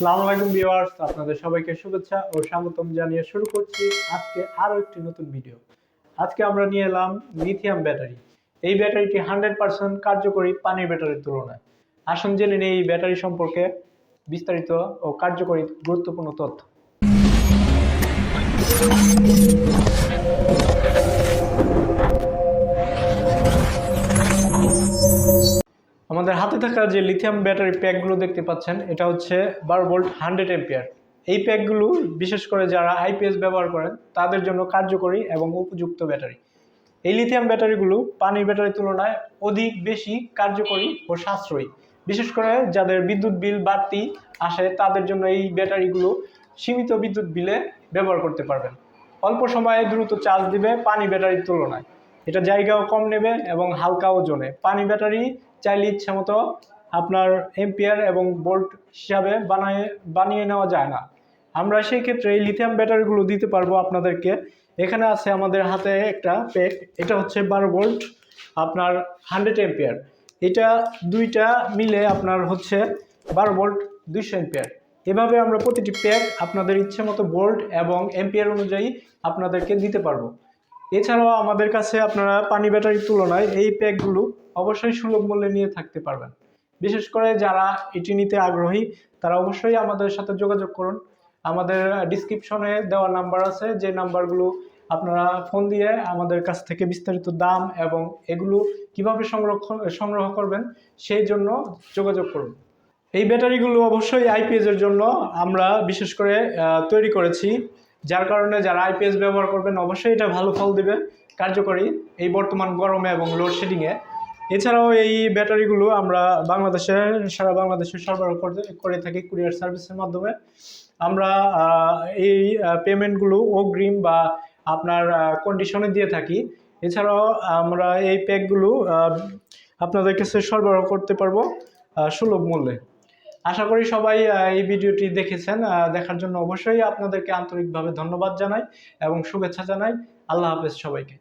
আসসালামু আলাইকুম ভিউয়ার্স, আপনাদের সবাইকে শুভেচ্ছা ও স্বাগতম জানিয়ে শুরু করছি আজকে আরও একটি নতুন ভিডিও। আজকে আমরা নিয়ে এলাম লিথিয়াম ব্যাটারি। এই ব্যাটারিটি হান্ড্রেড পার্সেন্ট কার্যকরী পানির ব্যাটারির তুলনায়। আসুন জেনে নিই এই ব্যাটারি সম্পর্কে বিস্তারিত ও কার্যকরী গুরুত্বপূর্ণ তথ্য। আমাদের হাতে থাকা যে লিথিয়াম ব্যাটারি প্যাকগুলো দেখতে পাচ্ছেন, এটা হচ্ছে বারো ভোল্ট হান্ড্রেড এম্পিয়ার এই প্যাকগুলো বিশেষ করে যারা আইপিএস ব্যবহার করেন, তাদের জন্য কার্যকরী এবং উপযুক্ত ব্যাটারি এই লিথিয়াম ব্যাটারিগুলো পানির ব্যাটারির তুলনায় অধিক বেশি কার্যকরী ও সাশ্রয়ী। বিশেষ করে যাদের বিদ্যুৎ বিল বাড়তি আসে, তাদের জন্য এই ব্যাটারিগুলো সীমিত বিদ্যুৎ বিলে ব্যবহার করতে পারবেন। অল্প সময়ে দ্রুত চার্জ দিবে পানি ব্যাটারির তুলনায়। এটা জায়গাও কম নেবে এবং হালকা ওজনে পানি ব্যাটারি চাইলে ইচ্ছে মতো আপনার এম্পিয়ার এবং বোল্ট হিসাবে বানায়, বানিয়ে নেওয়া যায় না। আমরা সেই ক্ষেত্রে এই লিথিয়াম ব্যাটারিগুলো দিতে পারব আপনাদেরকে। এখানে আছে আমাদের হাতে একটা প্যাক এটা হচ্ছে বারো ভোল্ট আপনার হান্ড্রেড এম্পিয়ার। এটা দুইটা মিলে আপনার হচ্ছে বারো ভোল্ট দুইশো এম্পিয়ার। এভাবে আমরা প্রতিটি প্যাক আপনাদের ইচ্ছে মতো ভোল্ট এবং এম্পিয়ার অনুযায়ী আপনাদেরকে দিতে পারব। এছাড়াও আমাদের কাছে আপনারা পানি ব্যাটারির তুলনায় এই প্যাকগুলো অবশ্যই সুলভ মূল্যে নিয়ে থাকতে পারবেন। বিশেষ করে যারা এটি নিতে আগ্রহী, তারা অবশ্যই আমাদের সাথে যোগাযোগ করুন। আমাদের ডিসক্রিপশনে দেওয়া নাম্বার আছে, যে নাম্বারগুলো আপনারা ফোন দিয়ে আমাদের কাছ থেকে বিস্তারিত দাম এবং এগুলো কীভাবে সংরক্ষণ সংগ্রহ করবেন, সেই জন্য যোগাযোগ করুন। এই ব্যাটারিগুলো অবশ্যই আইপিএস এর জন্য আমরা বিশেষ করে তৈরি করেছি। যার কারণে যারা আইপিএস ব্যবহার করবেন, অবশ্যই এটা ভালো ফল দেবে। কার্যকরী এই বর্তমান গরমে এবং লোডশেডিংয়ে এছাড়াও এই ব্যাটারিগুলো আমরা বাংলাদেশে, সারা বাংলাদেশে সরবরাহ করে থাকি কুরিয়ার সার্ভিসের মাধ্যমে। আমরা এই পেমেন্টগুলো অগ্রিম বা আপনার কন্ডিশনে দিয়ে থাকি। এছাড়াও আমরা এই প্যাকগুলো আপনাদের কাছে সরবরাহ করতে পারব সুলভ মূল্যে। আশা করি সবাই এই ভিডিওটি দেখেছেন। দেখার জন্য অবশ্যই আপনাদেরকে আন্তরিকভাবে ধন্যবাদ জানাই এবং শুভেচ্ছা জানাই। আল্লাহ হাফেজ সবাইকে।